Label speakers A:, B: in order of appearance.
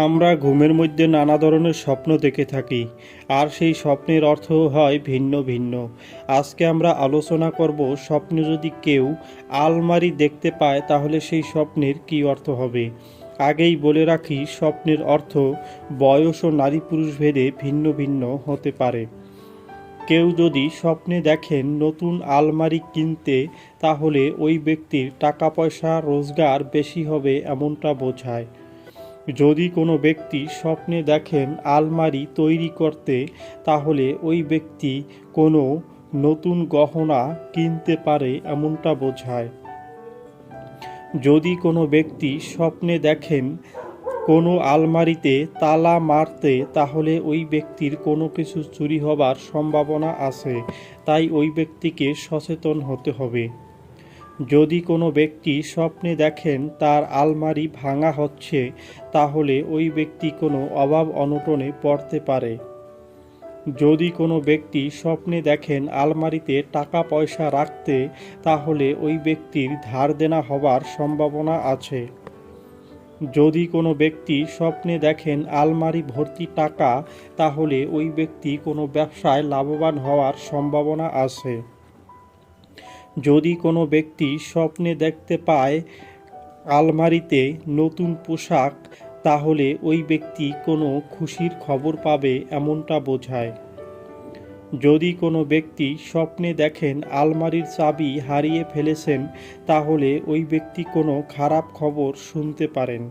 A: আমরা ঘুমের মধ্যে নানা ধরনের স্বপ্ন দেখে থাকি, আর সেই স্বপ্নের অর্থ হয় ভিন্ন ভিন্ন। আজকে আমরা আলোচনা করব স্বপ্নে যদি কেউ আলমারি দেখতে পায়, তাহলে সেই স্বপ্নের কী অর্থ হবে? আগেই বলে রাখি, স্বপ্নের অর্থ বয়স ও নারী পুরুষ ভেদে ভিন্ন ভিন্ন হতে পারে। কেউ যদি স্বপ্নে দেখেন নতুন আলমারি কিনতে, তাহলে ওই ব্যক্তির টাকা পয়সা রোজগার বেশি হবে এমনটা বোঝায়। যদি কোনো ব্যক্তি স্বপ্নে দেখেন আলমারি তৈরি করতে, তাহলে ওই ব্যক্তি কোনো নতুন গহনা কিনতে পারে এমনটা বোঝায়। যদি কোনো ব্যক্তি স্বপ্নে দেখেন কোনো আলমারিতে তালা মারতে, তাহলে ওই ব্যক্তির কোনো কিছু চুরি হবার সম্ভাবনা আছে, তাই ওই ব্যক্তিকে সচেতন হতে হবে। যদি কোনো ব্যক্তি স্বপ্নে দেখেন তার আলমারি ভাঙা হচ্ছে, তাহলে ওই ব্যক্তি কোনো অভাব অনটনে পড়তে পারে। যদি কোনো ব্যক্তি স্বপ্নে দেখেন আলমারিতে টাকা পয়সা রাখতে, তাহলে ওই ব্যক্তির ধার দেনা হবার সম্ভাবনা আছে। যদি কোনো ব্যক্তি স্বপ্নে দেখেন আলমারি ভর্তি টাকা, তাহলে ওই ব্যক্তি কোনো ব্যবসায় লাভবান হওয়ার সম্ভাবনা আছে। যদি কোনো ব্যক্তি স্বপ্নে দেখতে পায় আলমারিতে নতুন পোশাক, তাহলে ওই ব্যক্তি কোনো খুশির খবর পাবে এমনটা বোঝায়। যদি কোনো ব্যক্তি স্বপ্নে দেখেন আলমারির চাবি হারিয়ে ফেলেছেন, তাহলে ওই ব্যক্তি কোনো খারাপ খবর শুনতে পারেন।